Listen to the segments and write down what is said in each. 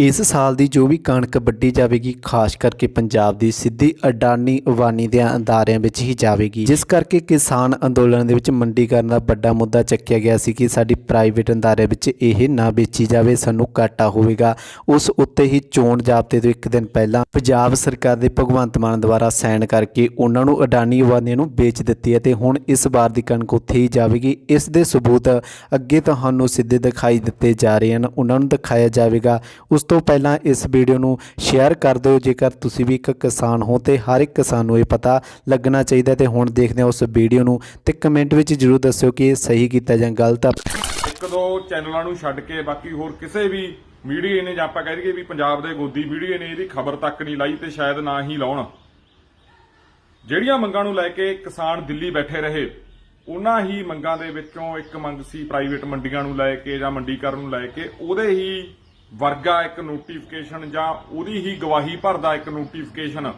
ਇਸ ਸਾਲ ਦੀ ਜੋ ਵੀ ਕਣਕ ਵੱਢੀ ਜਾਵੇਗੀ, ਖਾਸ ਕਰਕੇ ਪੰਜਾਬ ਦੀ ਸਿੱਧੀ ਅਡਾਨੀ ਅਵਾਨੀ ਦੇ ਅਦਾਰਿਆਂ ਵਿੱਚ ਹੀ ਜਾਵੇਗੀ। ਜਿਸ ਕਰਕੇ ਕਿਸਾਨ ਅੰਦੋਲਨ ਦੇ ਵਿੱਚ ਮੰਡੀਕਰਨ ਦਾ ਵੱਡਾ ਮੁੱਦਾ ਚੱਕਿਆ ਗਿਆ ਸੀ ਕਿ ਸਾਡੀ ਪ੍ਰਾਈਵੇਟ ਅਦਾਰਿਆਂ ਵਿੱਚ ਇਹ ਨਾ ਵੇਚੀ ਜਾਵੇ, ਸਾਨੂੰ ਘਾਟਾ ਹੋਵੇਗਾ। ਉਸ ਉੱਤੇ ਹੀ ਚੋਣ ਜ਼ਾਬਤੇ ਤੋਂ ਇੱਕ ਦਿਨ ਪਹਿਲਾਂ ਪੰਜਾਬ ਸਰਕਾਰ ਦੇ ਭਗਵੰਤ ਮਾਨ ਦੁਆਰਾ ਸਾਈਨ ਕਰਕੇ ਉਹਨਾਂ ਨੂੰ ਅਡਾਨੀ ਅਵਾਨੀ ਨੂੰ ਵੇਚ ਦਿੱਤੀ ਹੈ ਤੇ ਹੁਣ ਇਸ ਵਾਰ ਦੀ ਕਣਕ ਉੱਥੇ ਹੀ ਜਾਵੇਗੀ। ਇਸ ਦੇ ਸਬੂਤ ਅੱਗੇ ਤੁਹਾਨੂੰ ਸਿੱਧੇ ਦਿਖਾਈ ਦਿੱਤੇ ਜਾ ਰਹੇ ਹਨ। ਉਹਨਾਂ ਨੂੰ ਦਿਖਾਇਆ ਜਾਵੇਗਾ। ਉਸ ਤੋਂ ਪਹਿਲਾਂ ਇਸ ਵੀਡੀਓ ਨੂੰ ਸ਼ੇਅਰ ਕਰ ਦਿਓ। ਜੇਕਰ ਤੁਸੀਂ ਵੀ ਇੱਕ ਕਿਸਾਨ ਹੋ ਤੇ ਹਰ ਇੱਕ ਕਿਸਾਨ ਨੂੰ ਇਹ ਪਤਾ ਲੱਗਣਾ ਚਾਹੀਦਾ ਤੇ ਹੁਣ ਦੇਖਦੇ ਹਾਂ ਉਸ ਵੀਡੀਓ ਨੂੰ ਤੇ ਕਮੈਂਟ ਵਿੱਚ ਜਰੂਰ ਦੱਸਿਓ ਕਿ ਇਹ ਸਹੀ ਕੀਤਾ ਜਾਂ ਗਲਤ ਆ। ਇੱਕ ਦੋ ਚੈਨਲਾਂ ਨੂੰ ਛੱਡ ਕੇ ਬਾਕੀ ਹੋਰ ਕਿਸੇ ਵੀ ਮੀਡੀਆ ਨੇ ਜਾਂ ਆਪਾਂ ਕਹਿ ਦਈਏ ਵੀ ਪੰਜਾਬ ਦੇ ਗੋਦੀ ਮੀਡੀਆ ਨੇ ਇਹਦੀ ਖਬਰ ਤੱਕ ਨਹੀਂ ਲਾਈ ਤੇ ਸ਼ਾਇਦ ਨਾ ਹੀ ਲਾਉਣ। ਜਿਹੜੀਆਂ ਮੰਗਾਂ ਨੂੰ ਲੈ ਕੇ ਕਿਸਾਨ ਦਿੱਲੀ ਬੈਠੇ ਰਹੇ, ਉਹਨਾਂ ਹੀ ਮੰਗਾਂ ਦੇ ਵਿੱਚੋਂ ਇੱਕ ਮੰਗ ਸੀ ਪ੍ਰਾਈਵੇਟ ਮੰਡੀਆਂ ਨੂੰ ਲੈ ਕੇ ਜਾਂ ਮੰਡੀਕਰਨ ਨੂੰ ਲੈ ਕੇ, ਉਹਦੇ ਹੀ ਵਰਗਾ ਇੱਕ ਨੋਟੀਫਿਕੇਸ਼ਨ ਜਾਂ ਉਹਦੀ ਹੀ ਗਵਾਹੀ ਭਰਦਾ ਇੱਕ ਨੋਟੀਫਿਕੇਸ਼ਨ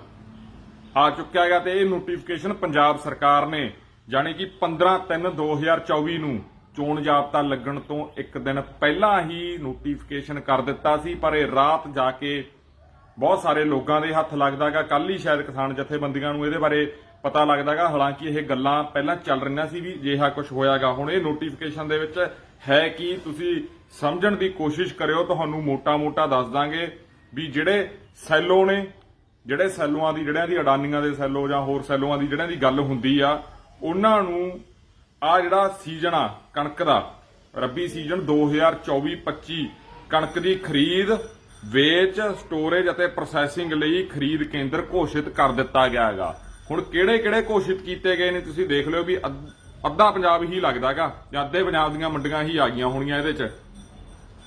ਆ ਚੁੱਕਿਆ ਹੈਗਾ ਤੇ ਇਹ ਨੋਟੀਫਿਕੇਸ਼ਨ ਪੰਜਾਬ ਸਰਕਾਰ ਨੇ ਜਾਣੀ ਕਿ 15/3/2024 ਨੂੰ ਚੋਣ ਜਾਬਤਾ ਲੱਗਣ ਤੋਂ ਇੱਕ ਦਿਨ ਪਹਿਲਾਂ ਹੀ ਨੋਟੀਫਿਕੇਸ਼ਨ ਕਰ ਦਿੱਤਾ ਸੀ, ਪਰ ਇਹ ਰਾਤ ਜਾ ਕੇ ਬਹੁਤ ਸਾਰੇ ਲੋਕਾਂ ਦੇ ਹੱਥ ਲੱਗਦਾਗਾ ਕੱਲ ਹੀ ਸ਼ਾਇਦ ਕਿਸਾਨ ਜਥੇਬੰਦੀਆਂ ਨੂੰ ਇਹਦੇ ਬਾਰੇ ਪਤਾ ਲੱਗਦਾਗਾ, ਹਾਲਾਂਕਿ ਇਹ ਗੱਲਾਂ ਪਹਿਲਾਂ ਚੱਲ ਰਹੀਆਂ ਸੀ ਵੀ ਜਿਹਾ ਕੁਝ ਹੋਇਆਗਾ। ਹੁਣ ਇਹ ਨੋਟੀਫਿਕੇਸ਼ਨ ਦੇ ਵਿੱਚ ਹੈ ਕਿ ਤੁਸੀਂ ਸਮਝਣ ਦੀ ਕੋਸ਼ਿਸ਼ ਕਰਿਓ, ਤੁਹਾਨੂੰ ਮੋਟਾ-ਮੋਟਾ ਦੱਸ ਦਾਂਗੇ ਵੀ ਜਿਹੜੇ ਸੈਲੋ ਨੇ, ਜਿਹੜੇ ਸੈਲੋਆਂ ਦੀ, ਜਿਹੜਿਆਂ ਦੀ ਅਡਾਨੀਆਂ ਦੇ ਸੈਲੋ ਜਾਂ ਹੋਰ ਸੈਲੋਆਂ ਦੀ ਜਿਹੜਿਆਂ ਦੀ ਗੱਲ ਹੁੰਦੀ ਆ, ਉਹਨਾਂ ਨੂੰ ਆ ਜਿਹੜਾ ਸੀਜ਼ਨ ਆ, ਕਣਕ ਦਾ, ਰੱਬੀ ਸੀਜ਼ਨ 2024-25 ਕਣਕ ਦੀ ਖਰੀਦ, ਵੇਚ ਸਟੋਰੇਜ ਅਤੇ ਪ੍ਰੋਸੈਸਿੰਗ ਲਈ ਖਰੀਦ ਕੇਂਦਰ ਘੋਸ਼ਿਤ ਕਰ ਦਿੱਤਾ ਗਿਆ ਹੈਗਾ ਹੁਣ ਕਿਹੜੇ ਕਿਹੜੇ ਘੋਸ਼ਿਤ ਕੀਤੇ ਗਏ ਨੇ ਤੁਸੀਂ ਦੇਖ ਲਿਓ ਵੀ ਅੱਧ- ਅੱਧਾ ਪੰਜਾਬ ਹੀ ਲੱਗਦਾਗਾ ਜਾਂ ਅੱਧੇ ਪੰਜਾਬ ਦੀਆਂ ਮੰਡੀਆਂ ਹੀ ਆ ਗਈਆਂ ਹੋਣੀਆਂ ਇਹਦੇ 'ਚ।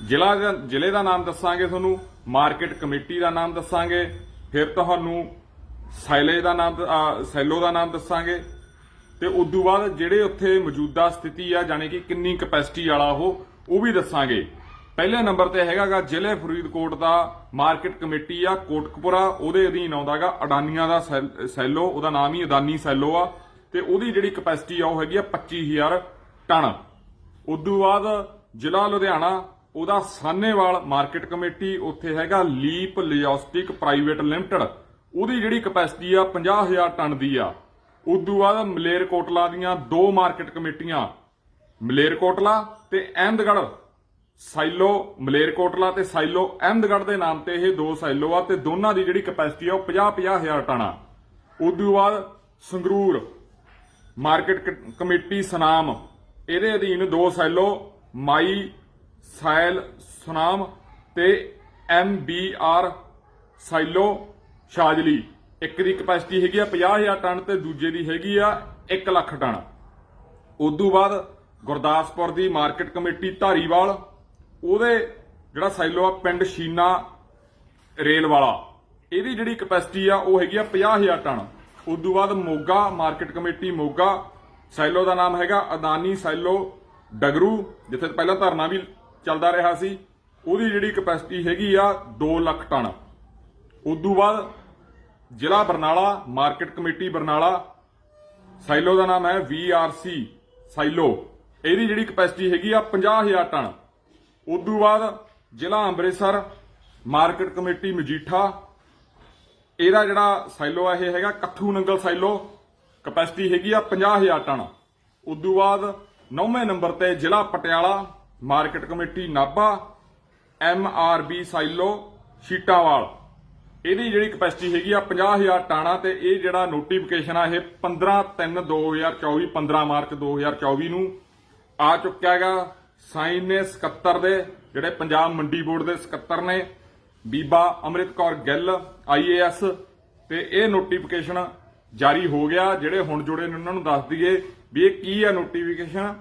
ਜ਼ਿਲ੍ਹਾ ਦਾ ਜ਼ਿਲ੍ਹੇ ਦਾ ਨਾਮ ਦੱਸਾਂਗੇ ਤੁਹਾਨੂੰ, ਮਾਰਕੀਟ ਕਮੇਟੀ ਦਾ ਨਾਮ ਦੱਸਾਂਗੇ, ਫਿਰ ਤੁਹਾਨੂੰ ਸਾਈਲੇਜ ਦਾ ਨਾਮ ਸੈਲੋ ਦਾ ਨਾਮ ਦੱਸਾਂਗੇ। ਤੇ ਉਸ ਤੋਂ ਬਾਅਦ ਜਿਹੜੇ ਉੱਥੇ ਮੌਜੂਦਾ ਸਥਿਤੀ ਆ, ਜਾਣੀ ਕਿ ਕਿੰਨੀ ਕਪੈਸਿਟੀ ਵਾਲਾ ਉਹ ਉਹ ਵੀ ਦੱਸਾਂਗੇ। ਪਹਿਲੇ ਨੰਬਰ ਤੇ ਹੈਗਾਗਾ ਜ਼ਿਲ੍ਹੇ ਫਰੀਦਕੋਟ ਦਾ ਮਾਰਕੀਟ ਕਮੇਟੀ ਆ, ਕੋਟਕਪੁਰਾ। ਉਹਦੇ ਅਧੀਨ ਆਉਂਦਾਗਾ ਅਡਾਨੀਆਂ ਦਾ ਸੈਲ- ਸੈਲੋ। ਉਹਦਾ ਨਾਮ ਹੀ ਅਡਾਨੀ ਸੈਲੋ ਆ। ਤੇ ਉਹਦੀ ਜਿਹੜੀ ਕਪੈਸਿਟੀ ਆ, ਉਹ ਹੈਗੀ ਆ 25000 ਟਨ। ਉਦੋਂ ਬਾਅਦ ਜ਼ਿਲ੍ਹਾ ਲੁਧਿਆਣਾ, ਉਹਦਾ ਸਾਨੇਵਾਲ ਮਾਰਕੀਟ ਕਮੇਟੀ, ਉੱਥੇ ਹੈਗਾ ਲੀਪ ਲੌਜਿਸਟਿਕ ਪ੍ਰਾਈਵੇਟ ਲਿਮਟਿਡ। ਉਹਦੀ ਜਿਹੜੀ ਕਪੈਸਿਟੀ ਆ 50000 ਟਨ ਦੀ ਆ। ਉਦੋਂ ਬਾਅਦ ਮਲੇਰਕੋਟਲਾ ਦੀਆਂ ਦੋ ਮਾਰਕੀਟ ਕਮੇਟੀਆਂ, ਮਲੇਰਕੋਟਲਾ ਤੇ ਅਹਿਮਦਗੜ੍ਹ। ਸਾਈਲੋ ਮਲੇਰਕੋਟਲਾ ਤੇ ਸਾਈਲੋ ਅਹਿਮਦਗੜ੍ਹ ਦੇ ਨਾਮ ਤੇ ਇਹ ਦੋ ਸਾਈਲੋ ਆ ਤੇ ਦੋਨਾਂ ਦੀ ਜਿਹੜੀ ਕਪੈਸਿਟੀ ਆ ਉਹ 50 ਹਜ਼ਾਰ ਟਨ ਆ ਉਦੋਂ ਬਾਅਦ ਸੰਗਰੂਰ, ਮਾਰਕੀਟ ਕ- ਕਮੇਟੀ, ਸਨਾਮ, ਇਹਦੇ ਅਧੀਨ ਦੋ ਸੈਲੋ ਮਾਈ, ਸਾਇਲ, ਸੁਨਾਮ ਤੇ ਐਮ ਬੀ ਆਰ ਸਾਈਲੋ ਸ਼ਾਜਲੀ। ਇੱਕ ਦੀ ਕਪੈਸਿਟੀ ਹੈਗੀ ਆ 50000 ਟਨ ਤੇ ਦੂਜੇ ਦੀ ਹੈਗੀ ਆ 1 ਲੱਖ ਟਨ ਉਦੋਂ ਬਾਅਦ ਗੁਰਦਾਸਪੁਰ ਦੀ ਮਾਰਕੀਟ ਕਮੇਟੀ ਧਾਰੀਵਾਲ ਉਹਦੇ ਜਿਹੜਾ ਸਾਈਲੋ ਆ, ਪਿੰਡ ਸ਼ੀਨਾ ਰੇਲ ਵਾਲਾ, ਇਹਦੀ ਜਿਹੜੀ ਕਪੈਸਿਟੀ ਆ, ਉਹ ਹੈਗੀ ਆ 50000 ਟਨ। ਉਦੋਂ ਬਾਅਦ Moga market committee Moga silo ਦਾ ਨਾਮ ਹੈਗਾ ਅਦਾਨੀ ਸਾਈਲੋ ਡਗਰੂ, ਜਿੱਥੇ ਪਹਿਲਾਂ ਧਰਨਾ ਵੀ ਚੱਲਦਾ ਰਿਹਾ ਸੀ। ਉਹਦੀ ਜਿਹੜੀ ਕਪੈਸਿਟੀ ਹੈਗੀ ਆ 2 ਲੱਖ ਟਨ। ਉਦੋਂ ਬਾਅਦ ਜ਼ਿਲ੍ਹਾ Barnala market committee Barnala silo ਦਾ ਨਾਮ ਹੈ VRC ਸਾਈਲੋ ਇਹਦੀ ਜਿਹੜੀ ਕਪੈਸਿਟੀ ਹੈਗੀ ਆ 50000 ਟਨ। ਉਦੋਂ ਬਾਅਦ ਜ਼ਿਲ੍ਹਾ ਅੰਮ੍ਰਿਤਸਰ ਮਾਰਕੀਟ ਕਮੇਟੀ ਮਜੀਠਾ, ਇਹਦਾ ਜਿਹੜਾ ਸਾਈਲੋ ਆ, ਇਹ ਹੈਗਾ ਕੱਥੂ ਨੰਗਲ ਸਾਈਲੋ ਕਪੈਸਿਟੀ ਹੈਗੀ ਆ 50000 ਟਨ। ਉਦੋਂ ਬਾਅਦ ਨੌਵੇਂ ਨੰਬਰ ਤੇ ਜ਼ਿਲ੍ਹਾ Patiala market committee Nabha, M R B silo ਸ਼ੀਟਾਵਾਲ। ਇਹਦੀ ਜਿਹੜੀ ਕਪੈਸਿਟੀ ਹੈਗੀ ਆ 50000 ਟਾਣਾ ਤੇ ਇਹ ਜਿਹੜਾ ਨੋਟੀਫਿਕੇਸ਼ਨ ਆ, ਇਹ 15/3/2024 15 ਮਾਰਚ 2024 ਨੂੰ ਆ ਚੁੱਕਿਆ ਹੈਗਾ। ਸਾਈਨ ਨੇ 77 ਦੇ, ਜਿਹੜੇ ਪੰਜਾਬ ਮੰਡੀ ਬੋਰਡ ਦੇ 77 ਨੇ, ਬੀਬਾ ਅੰਮ੍ਰਿਤ ਕੌਰ ਗਿੱਲ ਆਈਏਐਸ ਤੇ ਇਹ ਨੋਟੀਫਿਕੇਸ਼ਨ ਜਾਰੀ ਹੋ ਗਿਆ, ਜਿਹੜੇ ਹੁਣ ਜੁੜੇ ਨੇ ਉਹਨਾਂ ਨੂੰ ਦੱਸ ਦਈਏ ਵੀ ਇਹ ਕੀ ਹੈ ਨੋਟੀਫਿਕੇਸ਼ਨ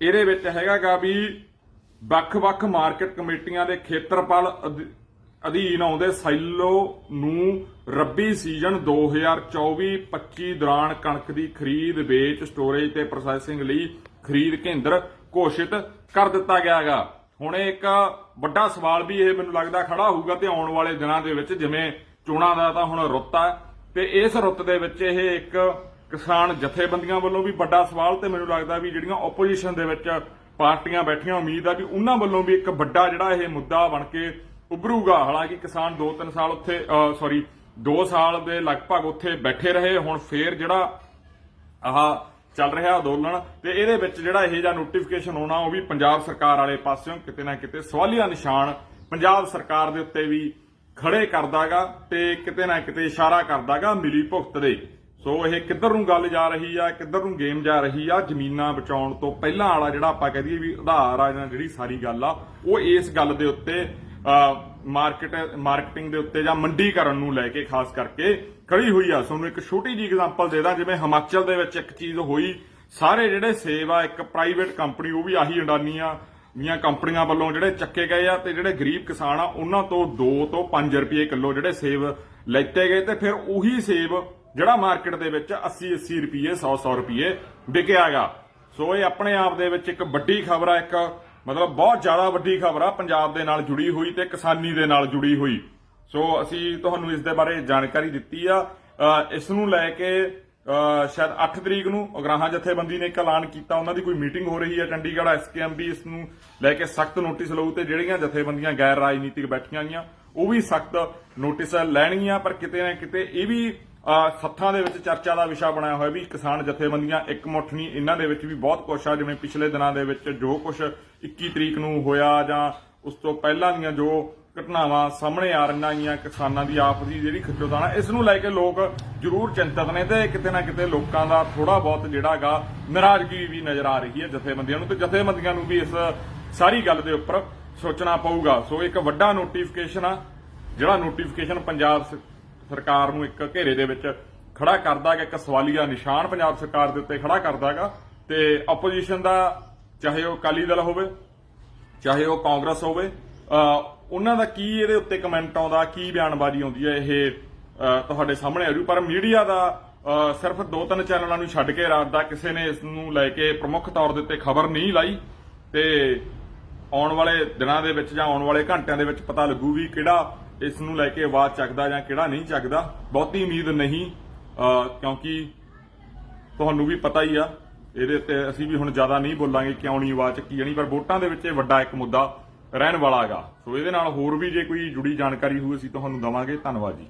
ਇਹਦੇ ਵਿੱਚ ਹੈਗਾਗਾ ਵੀ ਵੱਖ-ਵੱਖ ਮਾਰਕੀਟ ਕਮੇਟੀਆਂ ਦੇ ਖੇਤਰਪਾਲ ਅਧ- ਅਧੀਨ ਆਉਂਦੇ ਸਾਈਲੋ ਨੂੰ ਰੱਬੀ ਸੀਜ਼ਨ 2024-25 ਦੌਰਾਨ ਕਣਕ ਦੀ ਖਰੀਦ, ਵੇਚ ਸਟੋਰੇਜ ਤੇ ਪ੍ਰੋਸੈਸਿੰਗ ਲਈ ਖਰੀਦ ਕੇਂਦਰ ਘੋਸ਼ਿਤ ਕਰ ਦਿੱਤਾ ਗਿਆ ਹੈਗਾ ਹੁਣ ਇਹ ਇੱਕ ਵੱਡਾ ਸਵਾਲ ਵੀ ਇਹ ਮੈਨੂੰ ਲੱਗਦਾ ਖੜਾ ਹੋਊਗਾ ਤੇ ਆਉਣ ਵਾਲੇ ਦਿਨਾਂ ਦੇ ਵਿੱਚ ਜਿਵੇਂ ਚੋਣਾਂ ਦਾ ਤਾਂ ਹੁਣ ਰੁੱਤ ਆ, ਤੇ ਇਸ ਰੁੱਤ ਦੇ ਵਿੱਚ ਇਹ ਇੱਕ ਕਿਸਾਨ ਜਥੇਬੰਦੀਆਂ ਵੱਲੋਂ ਵੀ ਵੱਡਾ ਸਵਾਲ ਤੇ ਮੈਨੂੰ ਲੱਗਦਾ ਵੀ ਜਿਹੜੀਆਂ ਆਪੋਜੀਸ਼ਨ ਦੇ ਵਿੱਚ ਪਾਰਟੀਆਂ ਬੈਠੀਆਂ, ਉਮੀਦ ਆ ਵੀ ਉਹਨਾਂ ਵੱਲੋਂ ਵੀ ਇੱਕ ਵੱਡਾ ਜਿਹੜਾ ਇਹ ਮੁੱਦਾ ਬਣ ਕੇ ਉਭਰੂਗਾ। ਹਾਲਾਂਕਿ ਕਿਸਾਨ 2-3 ਸਾਲ ਉੱਥੇ ਸੌਰੀ 2 ਸਾਲ ਦੇ ਲਗਭਗ ਉੱਥੇ ਬੈਠੇ ਰਹੇ। ਹੁਣ ਫੇਰ ਜਿਹੜਾ ਆਹ ਚੱਲ ਰਿਹਾ ਅੰਦੋਲਨ ਤੇ ਇਹਦੇ ਵਿੱਚ ਜਿਹੜਾ ਇਹ ਜਿਹਾ ਨੋਟੀਫਿਕੇਸ਼ਨ ਹੋਣਾ, ਉਹ ਵੀ ਪੰਜਾਬ ਸਰਕਾਰ ਵਾਲੇ ਪਾਸਿਓਂ ਕਿਤੇ ਨਾ ਕਿਤੇ ਸਵਾਲੀਆ ਨਿਸ਼ਾਨ ਪੰਜਾਬ ਸਰਕਾਰ ਦੇ ਉੱਤੇ ਵੀ ਖੜੇ ਕਰਦਾਗਾ ਤੇ ਕਿਤੇ ਨਾ ਕਿਤੇ ਇਸ਼ਾਰਾ ਕਰਦਾਗਾ ਮਿਲੀ ਭੁਗਤ ਦੇ। ਸੋ ਇਹ ਕਿੱਧਰ ਨੂੰ ਗੱਲ ਜਾ ਰਹੀ ਆ, ਕਿੱਧਰ ਨੂੰ ਗੇਮ ਜਾ ਰਹੀ ਆ, ਜ਼ਮੀਨਾਂ ਬਚਾਉਣ ਤੋਂ ਪਹਿਲਾਂ ਵਾਲਾ ਜਿਹੜਾ ਆਪਾਂ ਕਹਿ ਦਈਏ ਵੀ ਆਧਾਰ ਆ ਜਾਂ ਜਿਹੜੀ ਸਾਰੀ ਗੱਲ ਆ, ਉਹ ਇਸ ਗੱਲ ਦੇ ਉੱਤੇ ਮਾਰਕੀਟ ਮਾਰਕੀਟਿੰਗ ਦੇ ਉੱਤੇ ਜਾਂ ਮੰਡੀਕਰਨ ਨੂੰ ਲੈ ਕੇ ਖਾਸ ਕਰਕੇ ਖੜੀ ਹੋਈ ਆ। ਤੁਹਾਨੂੰ ਇੱਕ ਛੋਟੀ ਜੀ ਐਗਜ਼ਾਮਪਲ ਦੇ ਦਾਂ, ਜਿਵੇਂ ਹਿਮਾਚਲ ਦੇ ਵਿੱਚ ਇੱਕ ਚੀਜ਼ ਹੋਈ। ਸਾਰੇ ਜਿਹੜੇ ਸੇਬ ਆ ਇੱਕ ਪ੍ਰਾਈਵੇਟ ਕੰਪਨੀ ਉਹ ਵੀ ਆਹੀ ਅੰਡਾਨੀਆਂ ਦੀਆਂ ਕੰਪਨੀਆਂ ਵੱਲੋਂ ਜਿਹੜੇ ਚੱਕੇ ਗਏ ਆ ਤੇ ਜਿਹੜੇ ਗਰੀਬ ਕਿਸਾਨ ਆ, ਉਹਨਾਂ ਤੋਂ 2 ਤੋਂ 5 ਰੁਪਏ ਕਿਲੋ ਜਿਹੜੇ ਸੇਬ ਲੈਤੇ ਗਏ ਤੇ ਫਿਰ ਉਹੀ ਸੇਬ ਜਿਹੜਾ ਮਾਰਕੀਟ ਦੇ ਵਿੱਚ 80 80 ਰੁਪਏ 100 100 ਰੁਪਏ ਵਿਕਿਆਗਾ ਸੋ ਇਹ ਆਪਣੇ ਆਪ ਦੇ ਵਿੱਚ ਇੱਕ ਵੱਡੀ ਖਬਰ ਆ, ਇੱਕ ਮਤਲਬ ਬਹੁਤ ਜ਼ਿਆਦਾ ਵੱਡੀ ਖਬਰ ਆ ਪੰਜਾਬ ਦੇ ਨਾਲ ਜੁੜੀ ਹੋਈ ਤੇ ਕਿਸਾਨੀ ਦੇ ਨਾਲ ਜੁੜੀ ਹੋਈ। ਸੋ ਅਸੀਂ ਤੁਹਾਨੂੰ ਇਸ ਦੇ ਬਾਰੇ ਜਾਣਕਾਰੀ ਦਿੱਤੀ ਆ। ਅ, ਇਸ ਨੂੰ ਲੈ ਕੇ ਅ, ਸ਼ਾਇਦ 8 ਤਰੀਕ ਨੂੰ ਉਗਰਾਹਾਂ ਜਥੇਬੰਦੀ ਨੇ ਇੱਕ ਐਲਾਨ ਕੀਤਾ। ਉਹਨਾਂ ਦੀ ਕੋਈ ਮੀਟਿੰਗ ਹੋ ਰਹੀ ਹੈ ਚੰਡੀਗੜ੍ਹ ਐਸਕੇਐਮਬੀ ਇਸ ਨੂੰ ਲੈ ਕੇ ਸਖਤ ਨੋਟਿਸ ਲਊ ਤੇ ਜਿਹੜੀਆਂ ਜਥੇਬੰਦੀਆਂ ਗੈਰ ਰਾਜਨੀਤਿਕ ਬੈਠੀਆਂ ਗਈਆਂ ਉਹ ਵੀ ਸਖਤ ਨੋਟਿਸ ਲੈਣਗੀਆਂ ਪਰ ਕਿਤੇ ਨਾ ਕਿਤੇ ਇਹ ਵੀ ਸੱਥਾਂ ਦੇ ਵਿੱਚ ਚਰਚਾ ਦਾ ਵਿਸ਼ਾ ਬਣਾਇਆ ਹੋਇਆ ਵੀ ਕਿਸਾਨ ਜਥੇਬੰਦੀਆਂ ਇਕਮੁੱਠ ਨਹੀਂ। ਇਹਨਾਂ ਦੇ ਵਿੱਚ ਵੀ ਬਹੁਤ ਕੁਛ ਆ, ਜਿਵੇਂ ਪਿਛਲੇ ਦਿਨਾਂ ਦੇ ਵਿੱਚ ਜੋ ਕੁਛ 21 ਤਰੀਕ ਨੂੰ ਹੋਇਆ ਜਾਂ ਉਸ ਤੋਂ ਪਹਿਲਾਂ ਦੀਆਂ ਜੋ ਘਟਨਾਵਾਂ ਸਾਹਮਣੇ ਆ ਰਹੀਆਂ ਗਈਆਂ ਕਿਸਾਨਾਂ ਦੀ, ਆਪ ਦੀ ਜਿਹੜੀ ਖਿੱਚੋਤਾਣਾ ਇਸ ਨੂੰ ਲੈ ਕੇ ਲੋਕ ਜ਼ਰੂਰ ਚਿੰਤਤ ਨੇ ਤੇ ਕਿਤੇ ਨਾ ਕਿਤੇ ਲੋਕਾਂ ਦਾ ਥੋੜਾ ਬਹੁਤ ਜਿਹੜਾਗਾ ਨਾਰਾਜ਼ਗੀ ਵੀ ਨਜ਼ਰ ਆ ਰਹੀ ਹੈ ਜਥੇਬੰਦੀਆਂ ਨੂੰ ਤੇ ਜਥੇਬੰਦੀਆਂ ਨੂੰ ਵੀ ਇਸ ਸਾਰੀ ਗੱਲ ਦੇ ਉੱਪਰ ਸੋਚਣਾ ਪਊਗਾ। ਸੋ ਇੱਕ ਵੱਡਾ ਨੋਟੀਫਿਕੇਸ਼ਨ ਆ, ਜਿਹੜਾ ਨੋਟੀਫਿਕੇਸ਼ਨ ਪੰਜਾਬ ਸਰਕਾਰ ਨੂੰ ਇੱਕ ਘੇਰੇ ਦੇ ਵਿੱਚ ਖੜਾ ਕਰਦਾ ਹੈ ਇੱਕ ਸਵਾਲੀਆ ਨਿਸ਼ਾਨ ਪੰਜਾਬ ਸਰਕਾਰ ਦੇ ਉੱਤੇ ਖੜਾ ਕਰਦਾ ਹੈਗਾ ਤੇ ਆਪੋਜੀਸ਼ਨ ਦਾ ਚਾਹੇ ਉਹ ਅਕਾਲੀ ਦਲ ਹੋਵੇ, ਚਾਹੇ ਉਹ ਕਾਂਗਰਸ ਹੋਵੇ ਉਹਨਾਂ ਦਾ ਕੀ ਇਹਦੇ ਉੱਤੇ ਕਮੈਂਟ ਆਉਂਦਾ, ਕੀ ਬਿਆਨਬਾਜ਼ੀ ਆਉਂਦੀ ਹੈ ਇਹ ਤੁਹਾਡੇ ਸਾਹਮਣੇ ਆ ਜੂ, ਪਰ ਮੀਡੀਆ ਦਾ ਸਿਰਫ ਦੋ ਤਿੰਨ ਚੈਨਲਾਂ ਨੂੰ ਛੱਡ ਕੇ ਰਾਤ ਦਾ ਕਿਸੇ ਨੇ ਇਸ ਨੂੰ ਲੈ ਕੇ ਪ੍ਰਮੁੱਖ ਤੌਰ ਦੇ ਉੱਤੇ ਖਬਰ ਨਹੀਂ ਲਾਈ ਤੇ ਆਉਣ ਵਾਲੇ ਦਿਨਾਂ ਦੇ ਵਿੱਚ ਜਾਂ ਆਉਣ ਵਾਲੇ ਘੰਟਿਆਂ ਦੇ ਵਿੱਚ ਪਤਾ ਲੱਗੂ ਵੀ ਕਿਹੜਾ ਇਸ ਨੂੰ ਲੈ ਕੇ ਆਵਾਜ਼ ਚੱਕਦਾ ਜਾਂ ਕਿਹੜਾ ਨਹੀਂ ਚੱਕਦਾ, ਬਹੁਤੀ ਉਮੀਦ ਨਹੀਂ ਕਿਉਂਕਿ ਤੁਹਾਨੂੰ ਵੀ ਪਤਾ ਹੀ ਆ, ਇਹਦੇ ਤੇ ਅਸੀਂ ਵੀ ਹੁਣ ਜ਼ਿਆਦਾ ਨਹੀਂ ਬੋਲਾਂਗੇ ਕਿਉਂ ਨਹੀਂ ਆਵਾਜ਼ ਚੱਕੀ ਜਾਣੀ, ਪਰ ਵੋਟਾਂ ਦੇ ਵਿੱਚ ਇਹ ਵੱਡਾ ਇੱਕ ਮੁੱਦਾ ਰਹਿਣ ਵਾਲਾ ਹੈਗਾ। ਸੋ ਇਹਦੇ ਨਾਲ ਹੋਰ ਵੀ ਜੇ ਕੋਈ ਜੁੜੀ ਜਾਣਕਾਰੀ ਹੋਊ, ਅਸੀਂ ਤੁਹਾਨੂੰ ਦਵਾਂਗੇ। ਧੰਨਵਾਦ ਜੀ।